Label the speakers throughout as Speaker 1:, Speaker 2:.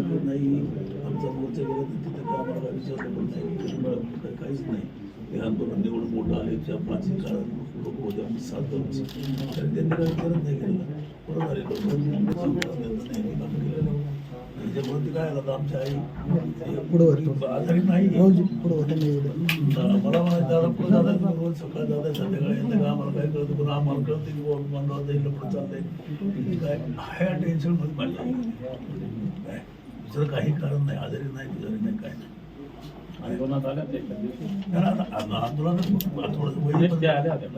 Speaker 1: नाही आमचा मोर्चा गेला तर तिथं काय आम्हाला विचारलं पण नाही काय- काहीच नाही हे आंदोलन एवढं मोठं आले त्या पाच काळात लोक होते आम्ही सात आमची त्यांनी काय विचारच नाही केलं परत आले लोक नाही काय झालं आता आमच्या आई?
Speaker 2: पुढं.
Speaker 1: आजारी नाही.
Speaker 2: रोज पुढं.
Speaker 1: मला म्हणायचं दादा पुढे रोज सकाळी जाता संध्याकाळी येतं का आम्हाला काय कळतं? पण आम्हाला कळतं की बाबा मंडळात जाईल पुढे चाललंय. काय? ह्या टेन्शनमध्ये माझी आई काय? दुसरं काही कारण नाही आजारी नाही बिजारी नाही काय नाही.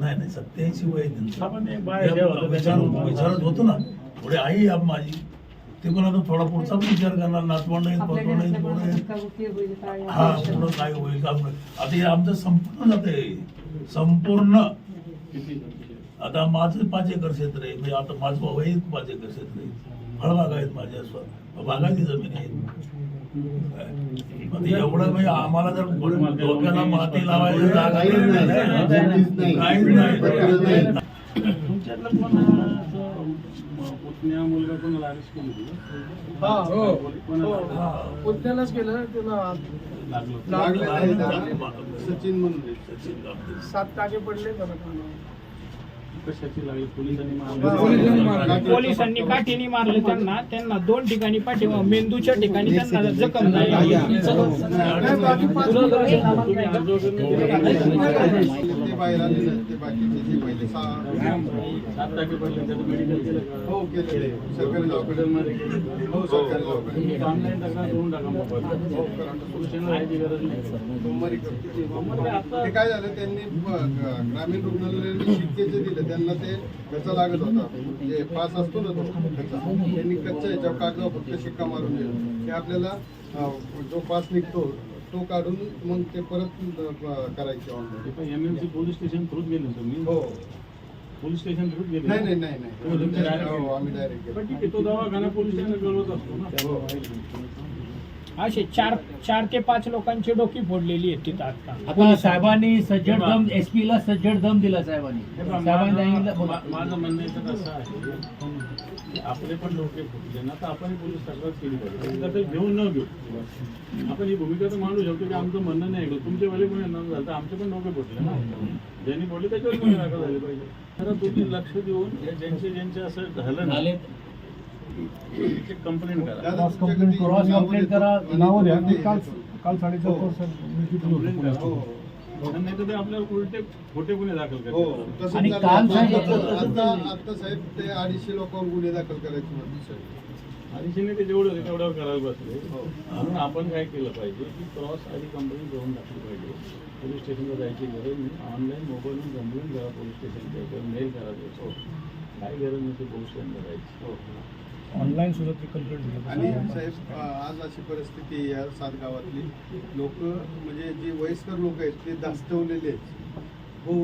Speaker 1: नाही नाही सत्याऐंशी वय विचारत होतो ना थोडे आई माझी. ते पण आता थोडा पुढचा पण विचार करणार नातवंड पतवंड कोण आहेत हा पुढं काय होईल काम होईल. आता हे आमचं संपूर्ण जाते संपूर्ण.
Speaker 3: किती
Speaker 1: आता माझं पाच एकर क्षेत्र आहे. म्हणजे आता माझं वैयक्तिक पाच एकर क्षेत्र आहे. फळबाग आहेत माझ्या स्व बागायती जमीन आहे. एवढं म्हणजे आम्हाला जर डोक्याला माती लावायची जागा
Speaker 4: काहीच नाही.
Speaker 1: नाही. काहीच नाही
Speaker 3: तुमच्यातलं कोण असं म- पुतण्या मुलगा कोणाला अरेस्ट केली होती?
Speaker 2: हा, हो. पुतण्यालाच केलं त्याला
Speaker 3: लागलं.
Speaker 1: सचिन
Speaker 4: म्हणून
Speaker 1: सचिन.
Speaker 2: सात टाके पडले त्याला
Speaker 3: कशाची लागली? पोलिसांनी
Speaker 5: काठीने मारले त्यांना. त्यांना दोन ठिकाणी पाठीमा मेंदूच्या ठिकाणी त्यांना जखम झाली?
Speaker 4: हो? हो. हो काय त्यांनी ग्रामीण रुग्णालयाने शिक्केचे दिले. त्यांना ते कच्चा लागत होता. जे पास असतो ना तो कच्चा त्यांनी कच्च्या याच्यावर कागदावर फक्त शिक्का मारून दिला. ते आपल्याला जो पास निघतो तो काढून मग ते परत करायचे ऑनलाईन
Speaker 3: एमएमसी पोलीस स्टेशन थ्रूच गेले ना तुम्ही?
Speaker 4: हो.
Speaker 3: पोलीस स्टेशन थ्रूच गेले?
Speaker 4: नाही नाही नाही नाही.
Speaker 3: हो,
Speaker 4: हो,
Speaker 3: गेले.
Speaker 4: आम्ही डायरेक्ट
Speaker 3: पण ठीक आहे तो दवाखाना पोलीस स्टेशन कळवत असतो
Speaker 4: हो.
Speaker 3: ना
Speaker 5: असे चार चार ते पाच लोकांची डोकी फोडलेली आहेत तिथं आता.
Speaker 6: आता साहेबांनी सज्जड दम एसपी ला सज्जड दम दिला साहेबांनी. साहेबांनी सांगितलं
Speaker 3: माझं
Speaker 6: बोला.
Speaker 3: म्हणणं याच्यात असं आहे. की आपले पण डोके फुटले ना तर आपण पोलीस तक्रार केली पाहिजे. घेऊन न घेऊ. आपण ही भूमिका तर मांडू शकतो की आमचं म्हणणं नाही ऐकलं. तुमच्या वेळी कोणी न झालं तर आमचे पण डोके फुटले ना. ज्यांनी फोडले त्याच्यावर कोणी दाखल झाले पाहिजे? तर तुम्ही लक्ष देऊन हे ज्यांचे ज्यांचे असं झालं ना
Speaker 6: झाले
Speaker 3: कंप्लेंट करा.
Speaker 2: करा नावं द्या. काल काल साडेसात
Speaker 4: हो.
Speaker 2: वाजता
Speaker 3: कंप्लेंट. करा.
Speaker 4: हो.
Speaker 3: नाही तर ते आपल्याला उलटे खोटे गुन्हे दाखल
Speaker 4: हो.
Speaker 3: करतात
Speaker 6: आणि. काल
Speaker 4: आता- साहेब ते अडीचशे लोकांवर गुन्हे दाखल करायचे म्हणते साहेब.
Speaker 3: आणि शिने ते जेवढं तेवढ्यावर करायला बसले.
Speaker 4: हो.
Speaker 3: म्हणून आपण काय केलं पाहिजे की क्रॉस आधी कंप्लेंट करून टाकली पाहिजे. पोलीस स्टेशनला जायची गरज नाही. ऑनलाईन मोबाईलवरून कंप्लेंट करा पोलीस स्टेशनच्या मेल करा त्याच्यावर काय गरज नसते पोलीस स्टेशनला जायची.
Speaker 2: ऑनलाईन सुद्धा ते कंप्लेंट दिलं
Speaker 4: आणि साहेब आज अशी परिस्थिती आहे या सात गावातली. लोक म्हणजे जे वयस्कर लोक आहेत ते दास्तवलेले आहेत. हो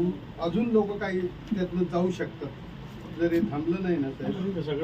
Speaker 4: अजून लोक काही त्यातनं जाऊ शकतात. जर हे थांबलं नाही ना साहेब?